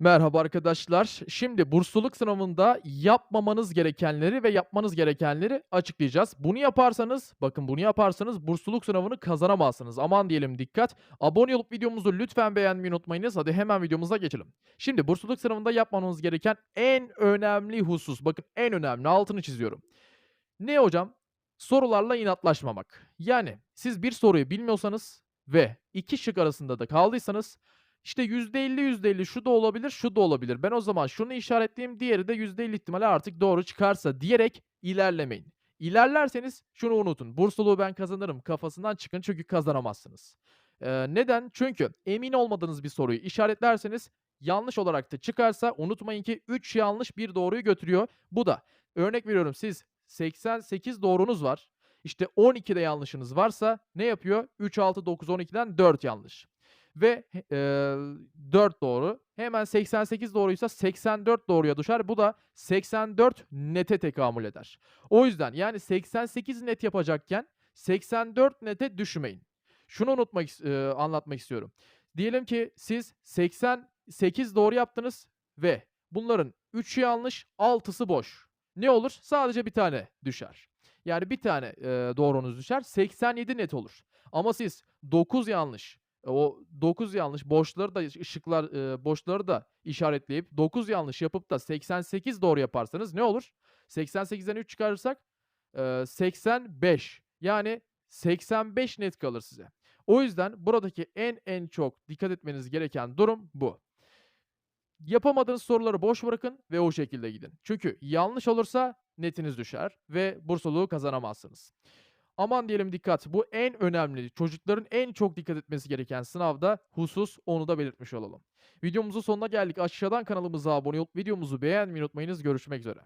Merhaba arkadaşlar. Şimdi bursluluk sınavında yapmamanız gerekenleri ve yapmanız gerekenleri açıklayacağız. Bunu yaparsanız, bakın bunu yaparsanız bursluluk sınavını kazanamazsınız. Aman diyelim dikkat. Abone olup videomuzu lütfen beğenmeyi unutmayınız. Hadi hemen videomuza geçelim. Şimdi bursluluk sınavında yapmanız gereken en önemli husus, bakın en önemli altını çiziyorum. Ne hocam? Sorularla inatlaşmamak. Yani siz bir soruyu bilmiyorsanız ve iki şık arasında da kaldıysanız işte %50 %50 şu da olabilir, şu da olabilir. Ben o zaman şunu işaretleyeyim, diğeri de %50 ihtimalle artık doğru çıkarsa diyerek ilerlemeyin. İlerlerseniz şunu unutun. Bursluluğu ben kazanırım kafasından çıkın çünkü kazanamazsınız. Eee, neden? Çünkü emin olmadığınız bir soruyu işaretlerseniz yanlış olarak da çıkarsa unutmayın ki 3 yanlış 1 doğruyu götürüyor. Bu da örnek veriyorum siz 88 doğrunuz var. İşte 12 de yanlışınız varsa ne yapıyor? 3, 6, 9, 12'den 4 yanlış. Ve eee, 4 doğru. Hemen 88 doğruysa 84 doğruya düşer. Bu da 84 nete tekamül eder. O yüzden yani 88 net yapacakken 84 nete düşmeyin. Şunu unutmak eee, anlatmak istiyorum. Diyelim ki siz 88 doğru yaptınız ve bunların 3'ü yanlış, 6'sı boş. Ne olur? Sadece 1 tane düşer. Yani 1 tane, eee, doğrunuz düşer. 87 net olur. Ama siz 9 yanlış, o 9 yanlış boşları da ış ışıklar, eee, boşları da işaretleyip 9 yanlış yapıp da 88 doğru yaparsanız ne olur? 88'den 3 çıkarırsak, eee, 85 yani 85 net kalır size. O yüzden buradaki en en çok dikkat etmeniz gereken durum bu. Yapamadığınız soruları boş bırakın ve o şekilde gidin. Çünkü yanlış olursa netiniz düşer ve bursluluğu kazanamazsınız. Aman diyelim dikkat, bu en önemli, çocukların en çok dikkat etmesi gereken sınavda husus, onu da belirtmiş olalım. Videomuzun sonuna geldik. Aşağıdan kanalımıza abone olup videomuzu beğenmeyi unutmayınız. Görüşmek üzere.